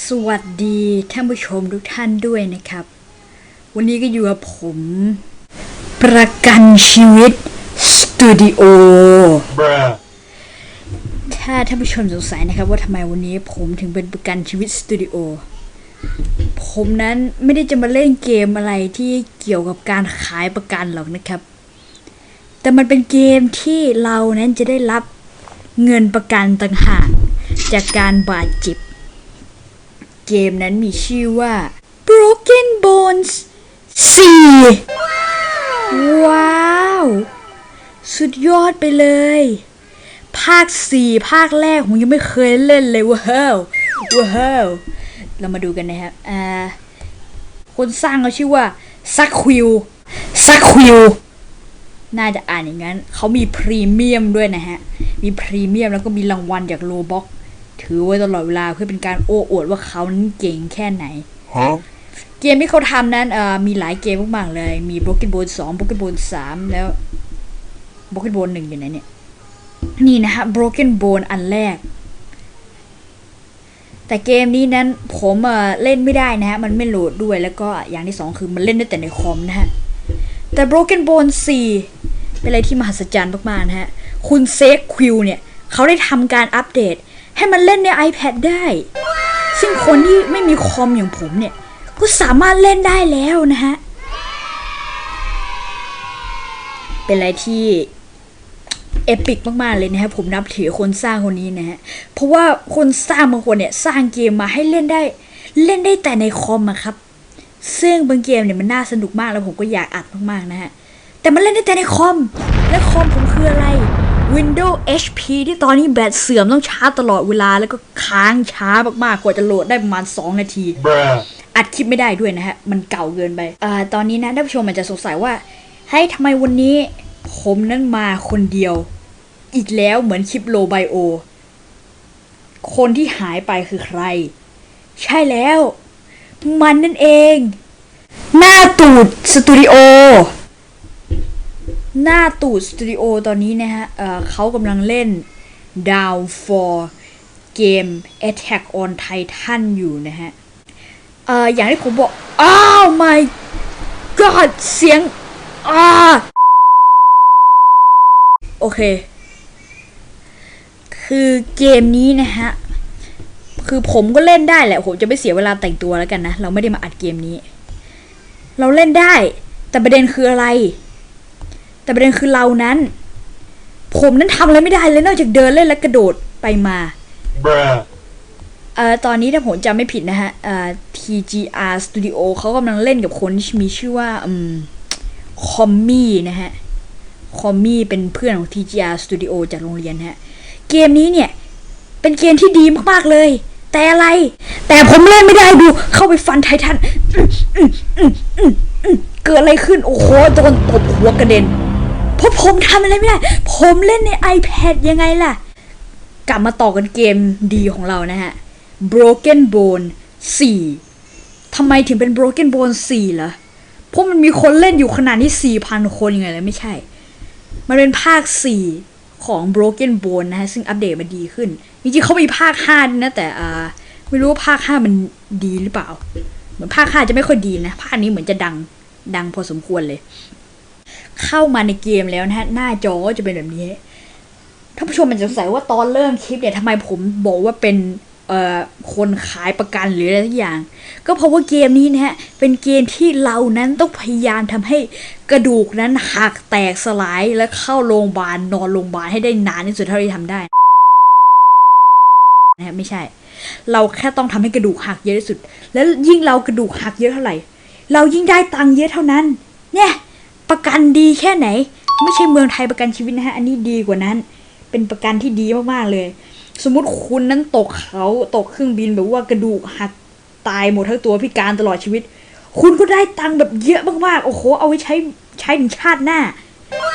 สวัสดีท่านผู้ชมทุกท่านด้วยนะครับ วันนี้ก็อยู่กับผม ประกันชีวิตสตูดิโอถ้าท่านผู้ชมสงสัยนะครับ ว่าทำไมวันนี้ผมถึงเป็นประกันชีวิตสตูดิโอผมนั้นไม่ได้จะมาเล่นเกมอะไรที่เกี่ยวกับการขายประกันหรอกนะครับ แต่มันเป็นเกมที่เรานั้นจะได้รับเงินประกันต่างหากจากการบาดเจ็บ เกมนั้นมีชื่อว่า Broken Bones 4 ว้าว สุดยอดไปเลย ภาค 4 ภาคแรกผมยังไม่เคยเล่นเลยว้าวว้าวเรามาดูกันนะครับอ่าคนสร้างเขาชื่อว่าซักควิลซักควิลน่าจะอ่านอย่างนั้น เขามีพรีเมียมด้วยนะฮะ มีพรีเมียมแล้วก็มีรางวัลจากโลบ็อก ถือไว้ตลอดเวลาเพื่อเป็นการโอ้อวดว่าเขานั้นเก่งแค่ไหน Huh? เกมที่เขาทำนั้นเอ่อมีหลายเกมมากๆเลย มี Broken Bone 2 Broken Bone 3 แล้ว Broken Bone 1 อยู่ไหนเนี่ย นี่นะฮะ Broken Bone อันแรก แต่เกมนี้นั้นผมเอ่อเล่นไม่ได้นะฮะ มันไม่โหลดด้วยแล้วก็อย่างที่สองคือมันเล่นได้แต่ในคอมนะฮะ แต่ Broken Bone 4 เป็นอะไรที่มหัศจรรย์มากๆนะฮะ คุณเซกควิลเนี่ยเขาได้ทำการอัปเดต ให้มันเล่นใน iPad ได้ ซึ่งคนที่ไม่มีคอมอย่างผมเนี่ย ก็สามารถเล่นได้แล้วนะฮะ เป็นอะไรที่เอปิกมากๆเลยนะฮะผมนับถือคนสร้างคนนี้นะฮะ เพราะว่าคนสร้างบางคนเนี่ยสร้างเกมมาให้เล่นได้ เล่นได้แต่ในคอมอะครับ ซึ่งบางเกมเนี่ยมันน่าสนุกมากแล้วผมก็อยากอัดมากๆนะฮะ แต่มันเล่นได้แต่ในคอม และคอมผมคืออะไร Windows HP ที่ตอนนี้แบตเสื่อมต้องชาร์จตลอดเวลาแล้วก็ค้างช้ามากๆ กว่าจะโหลดได้ประมาณ 2 นาที Bruh. อัดคลิปไม่ได้ด้วยนะฮะ มันเก่าเกินไปอ่าตอนนี้นะท่านผู้ชมอาจจะสงสัยว่าให้ยทำไมวันนี้ ผมนั้นมาคนเดียว อีกแล้วเหมือนคลิปโลไบโอ คนที่หายไปคือใคร ใช่แล้ว มันนั่นเอง หน้าตูดสตูดิโอ หน้าตูดสตูดิโอตอนนี้นะฮะเเขากำลังเล่น Down for เกม Attack on Titan อยู่นะฮะเอ่ออย่างที่ผมบอก อ้าว my god เสียงอ้าโอเค คือเกมนี้นะฮะ คือผมก็เล่นได้แหละ ผมจะไม่เสียเวลาแต่งตัวแล้วกันนะ เราไม่ได้มาอัดเกมนี้ เราเล่นได้ แต่ประเด็นคืออะไร แต่ประเด็นคือเรานั้น ผมนั้นทำอะไรไม่ได้เลยนอกจากเดินเล่นและกระโดดไปมา Bruh. เอ่อตอนนี้ถ้าผมจำไม่ผิดนะฮะเอ่อ TGR Studio เขากำลังเล่นกับคนที่มีชื่อว่าอืมคอมมี่นะฮะ คอมมี่เป็นเพื่อนของ TGR Studio จากโรงเรียนฮะ เกมนี้เนี่ย เป็นเกมที่ดีมากๆเลย แต่อะไร แต่ผมเล่นไม่ได้ดู เข้าไปฟันไททันอื้ออื้ออื้ออื้ออื้อเกิดอะไรขึ้น โอ้โหโดนตบหัวกระเด็น เพราะผมทำอะไรไม่ได้ ผมเล่นใน iPad ยังไงล่ะ กลับมาต่อกันเกมดีของเรานะฮะ Broken Bone 4ทำไมถึงเป็น Broken Bone 4ล่ะเพราะมันมีคนเล่นอยู่ขนาดที่ 4,000 คนยังไงเลยไม่ใช่ มันเป็นภาค 4 ของ Broken Bone นะฮะ ซึ่งอัปเดตมาดีขึ้น จริงๆเขามีภาค5ด้วยนะ แต่อ่าไม่รู้ว่าภาค 5 มันดีหรือเปล่า เหมือนภาค 5 จะไม่ค่อยดีนะ ภาคนี้เหมือนจะดังดังพอสมควรเลย เข้ามาในเกมแล้วนะฮะหน้าจอก็จะเป็นแบบนี้ท่านผู้ชมมันจะสงสัยว่าตอนเริ่มคลิปเนี่ยทำไมผมบอกว่าเป็นเอ่อคนขายประกันหรืออะไรทุกอย่าง ก็เพราะว่าเกมนี้นะฮะเป็นเกมที่เรานั้นต้องพยายามทำให้กระดูกนั้นหักแตกสลายและเข้าโรงพยาบาลนอนโรงพยาบาลให้ได้นานที่สุดเท่าที่ทำได้นะฮะไม่ใช่ เราแค่ต้องทำให้กระดูกหักเยอะที่สุด แล้วยิ่งเรากระดูกหักเยอะเท่าไหร่ เรายิ่งได้ตังค์เยอะเท่านั้น เนี่ย ประกันดีแค่ไหน ไม่ใช่เมืองไทยประกันชีวิตนะฮะ อันนี้ดีกว่านั้น เป็นประกันที่ดีมากๆเลย สมมุติคุณนั้นตกเขาตกเครื่องบินแบบว่ากระดูกหักตายหมดทั้งตัวพิการตลอดชีวิต คุณก็ได้ตังค์แบบเยอะมากๆ โอ้โห เอาไว้ใช้ใช้ถึงชาติหน้า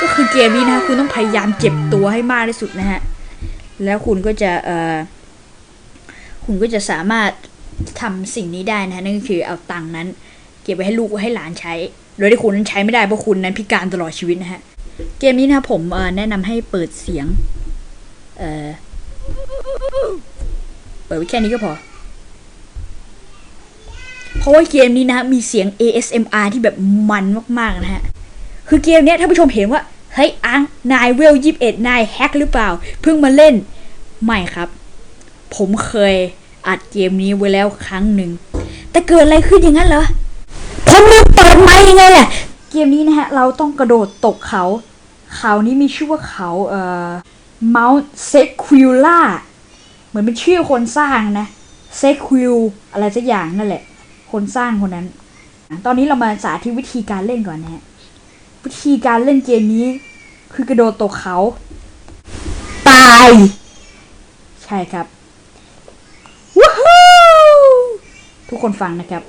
ก็คือเกมนี้นะคุณต้องพยายามเจ็บตัวให้มากที่สุดนะฮะ แล้วคุณก็จะเอ่อคุณก็จะสามารถทำสิ่งนี้ได้นะนั่นก็คือเอาตังค์นั้น เก็บไว้ให้ลูกให้หลานใช้ โดยที่คุณใช้ไม่ได้เพราะคุณนั้นพิการตลอดชีวิตนะฮะ เกมนี้นะผมแนะนำให้เปิดเสียง เอ่อเปิดไว้แค่นี้ก็พอ เพราะว่าเกมนี้นะมีเสียง ASMR ที่แบบมันมากๆนะฮะ คือเกมเนี้ยถ้าผู้ชมเห็นว่า เฮ้ยอังนายเวลยี่สิบเอ็ดนายแฮกหรือเปล่า เพิ่งมาเล่น ไม่ครับ ผมเคยอัดเกมนี้ไว้แล้วครั้งหนึ่ง แต่เกิดอะไรขึ้นอย่างนั้นเหรอ ลืมเปิดไมค์ยังไงล่ะเกมนี้นะฮะ เราต้องกระโดดตกเขา เขานี้มีชื่อว่าเขาเอ่อ Mount Sequila เหมือนเป็นชื่อคนสร้างนะ Sequil อะไรสักอย่างนั่นแหละ คนสร้างคนนั้น ตอนนี้เรามาสาธิตวิธีการเล่นก่อนนะฮะ วิธีการเล่นเกมนี้ คือกระโดดตกเขา ตาย ใช่ครับ วู้ฮู้ทุกคนฟังนะครับ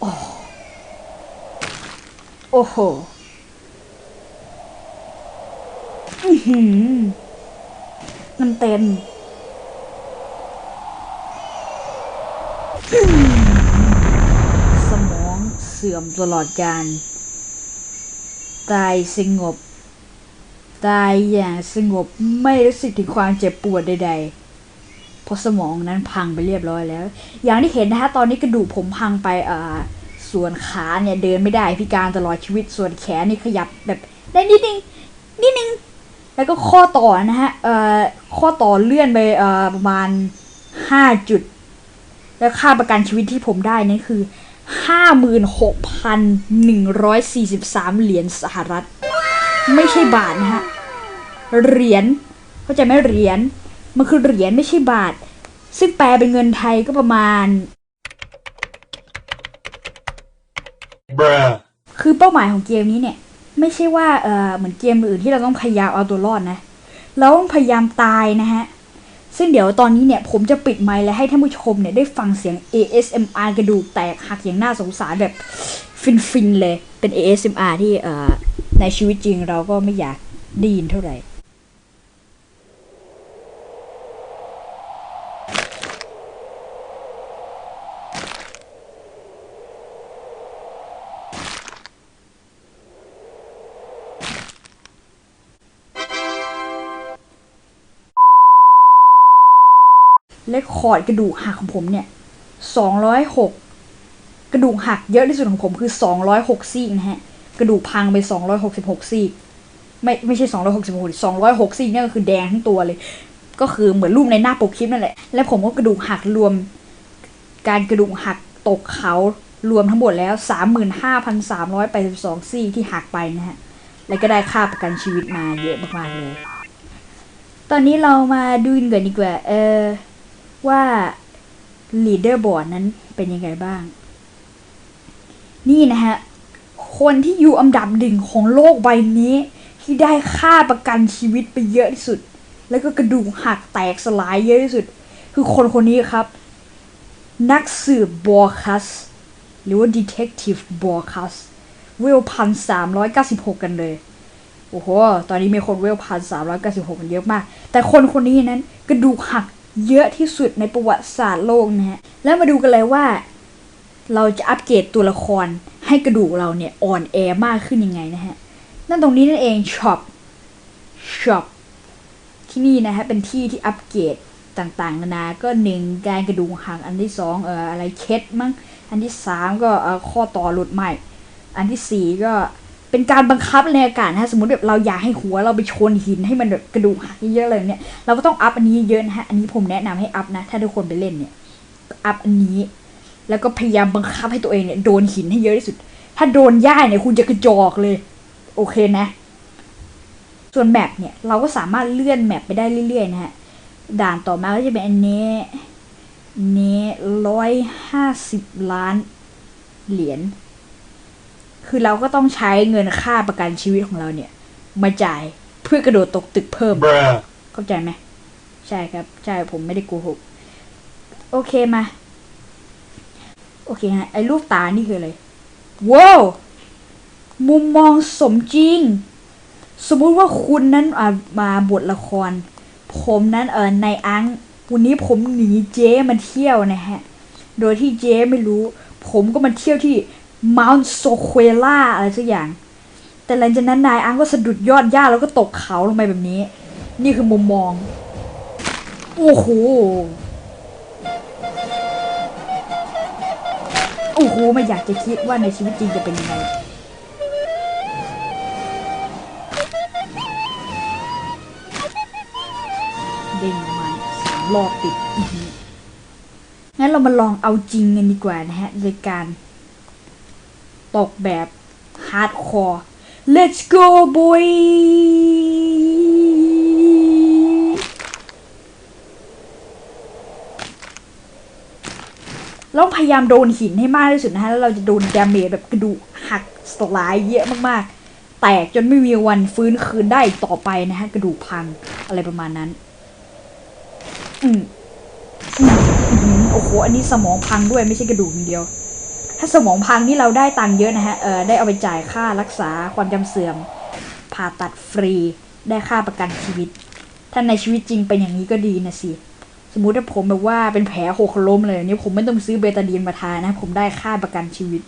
โอ้โอ้โหมันเต็มสมองเสื่อมตลอดการ ตายสงบ ตายอย่างสงบไม่รู้สึกถึงความเจ็บปวดใดๆ เพราะสมองนั้นพังไปเรียบร้อยแล้ว อย่างที่เห็นนะคะตอนนี้กระดูกผมพังไปอ่า ส่วนขาเนี่ยเดินไม่ได้พิการตลอดชีวิตส่วนแขนนี่ขยับแบบได้นิดนึงนิดนึงแล้วก็ข้อต่อนะฮะเอ่อข้อต่อเลื่อนไปเอ่อประมาณห้าจุด แล้วค่าประกันชีวิตที่ผมได้นั่นคือ56,143เหรียญสหรัฐ ไม่ใช่บาทนะฮะเหรียญเข้าใจไหมเหรียญมันคือเหรียญไม่ใช่บาท ซึ่งแปลเป็นเงินไทยก็ประมาณ bruh, คือเป้าหมายของเกมนี้เนี่ย ไม่ใช่ว่าเออเหมือนเกมอื่นที่เราต้องพยายามเอาตัวรอดนะเราต้องพยายามตายนะฮะ ซึ่งเดี๋ยวตอนนี้เนี่ย ผมจะปิดไมค์และให้ท่านผู้ชมเนี่ยได้ฟังเสียง ASMR กระดูกแตกหักอย่างน่าสงสารแบบฟินๆเลยเป็น ASMR ที่เอ่อในชีวิตจริงเราก็ไม่อยากได้ยินเท่าไหร่ อร์ดกระดูกหักของผมเนี่ยสองร้อยหกกระดูกหักเยอะที่สุดของผมคือสองร้อยหกซี่นะฮะ กระดูกพังไปสองร้อยหกสิบหกซี่ไม่ไม่ใช่สองร้อยหกสิบหกสองร้อยหกซี่เนี่ยก็คือแดงทั้งตัวเลย ก็คือเหมือนรูปในหน้าปกคลิปนั่นแหละ และผมก็กระดูกหักรวม การกระดูกหักตกเขารวมทั้งหมดแล้วสามหมื่นห้าพันสามร้อยแปดสิบสองซี่ที่หักไปนะฮะ แล้วก็ได้ค่าประกันชีวิตมาเยอะมากๆเลย ตอนนี้เรามาดูกันก่อนดีกว่า เออ ว่า leaderboard นั้นเป็นยังไงบ้าง นี่นะฮะ คนที่อยู่อันดับหนึ่งของโลกใบนี้ ที่ได้ค่าประกันชีวิตไปเยอะที่สุด แล้วก็กระดูกหักแตกสลายเยอะที่สุด คือคนคนนี้ครับ นักสืบบอร์คัส หรือว่า detective บอร์คัสเวลพันสามร้อยเก้าสิบหกกันเลยโอ้โห ตอนนี้มีคนเวลพันสามร้อยเก้าสิบหกกันเยอะมาก แต่คนคนนี้นั้นกระดูกหัก เยอะที่สุดในประวัติศาสตร์โลกนะฮะ แล้วมาดูกันเลยว่า เราจะอัปเกรดตัวละครให้กระดูกเราเนี่ยอ่อนแอมากขึ้นยังไงนะฮะ นั่นตรงนี้นั่นเองช็อปช็อปที่นี่นะฮะเป็นที่ที่อัปเกรดต่างๆนานา ก็หนึ่งการกระดูกหักอันที่สองเอ่ออะไรเคสมั้ง อันที่สามก็เอ่อข้อต่อหลุดใหม่ อันที่สี่ก็ เป็นการบังคับในอากาศนะฮะสมมติแบบเราอยากให้หัวเราไปชนหินให้มันแบบกระดูกหักเยอะๆเลยเนี่ยเราก็ต้องอัพอันนี้เยอะนะฮะอันนี้ผมแนะนำให้อัพนะ ถ้าทุกคนไปเล่นเนี่ยอัพอันนี้ แล้วก็พยายามบังคับให้ตัวเองเนี่ยโดนหินให้เยอะที่สุด ถ้าโดนหญ้าเนี่ยคุณจะกระจอกเลย โอเคนะ ส่วนแมปเนี่ยเราก็สามารถเลื่อนแมปไปได้เรื่อยๆนะฮะด่านต่อมาก็จะเป็นอันนี้นี้ร้อยห้าสิบล้านเหรียญ คือเราก็ต้องใช้เงินค่าประกันชีวิตของเราเนี่ย มาจ่ายเพื่อกระโดดตกตึกเพิ่ม bruh, เข้าใจไหมใช่ครับ ใช่ผมไม่ได้โกหก โอเคมา โอเคฮะ ไอ้รูปตานี่คืออะไร ว้าวมุมมองสมจริง สมมุติว่าคุณนั้นอ่ามาบทละคร ผมนั้นเออในอังวันนี้ผมหนีเจ๊มาเที่ยวนะฮะ โดยที่เจ๊ไม่รู้ ผมก็มาเที่ยวที่ Mount s o q u e l a อะไรสักอย่าง แต่หลังจากนั้นนายอังก็สะดุดยอดหญ้าแล้วก็ตกเขาลงไปแบบนี้ นี่คือมุมมอง โอ้โห โอ้โห ไม่อยากจะคิดว่าในชีวิตจริงจะเป็นยังไงเด้งประมาสามรอบติดงั้นเรามาลองเอาจริงกันดีกว่านะฮะโดยการ ตกแบบฮาร์ดคอร์ let's go boy เราพยายามโดนหินให้มากที่สุดนะฮะ แล้วเราจะโดนดาเมจแบบกระดูกหักสลายเยอะมากๆ แตกจนไม่มีวันฟื้นคืนได้ต่อไปนะฮะ กระดูกพังอะไรประมาณนั้น อืมโอ้โห อันนี้สมองพังด้วยไม่ใช่กระดูกอย่างเดียว ถ้าสมองพังนี่เราได้ตังค์เยอะนะฮะเออได้เอาไปจ่ายค่ารักษาความจำเสื่อม ผ่าตัดฟรีได้ค่าประกันชีวิต ถ้าในชีวิตจริงเป็นอย่างนี้ก็ดีนะสิสมมุติถ้าผมแบบว่าเป็นแผลหกล้มเลยเนี่ยผมไม่ต้องซื้อเบตาดีนมาทานะ ผมได้ค่าประกันชีวิต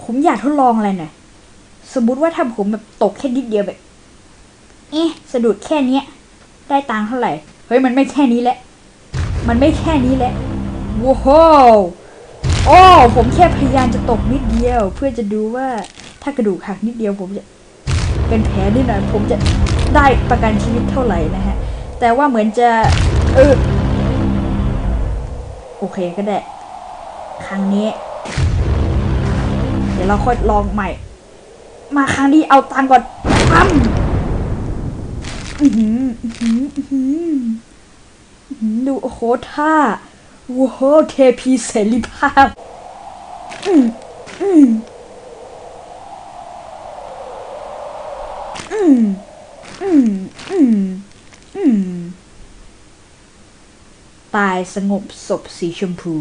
ผมอยากทดลองอะไรหน่อยสมมุติว่าถ้าผมแบบตกแค่นิดเดียวแบบเอ๊ะสะดุดแค่เนี้ย ได้ตังค์เท่าไหร่ เฮ้ยมันไม่แค่นี้แหละ มันไม่แค่นี้แหละ ว้าวโอ้ผมแค่พยายามจะตกนิดเดียว เพื่อจะดูว่าถ้ากระดูกหักนิดเดียวผมจะเป็นแผลนิดหน่อยผมจะได้ประกันชีวิตเท่าไหร่นะฮะ แต่ว่าเหมือนจะเออโอเคก็ได้ ครั้งนี้ เดี๋ยวเราค่อยลองใหม่ มาครั้งนี้เอาตังก่อนปั๊มอือหืออื้อหืออื้อหืออื้อหือดูโอ้โหท่า ว้าวเทพีเสรีภาพ อืมอืมอืมอืมอืมอืมตายสงบศพสีชมพู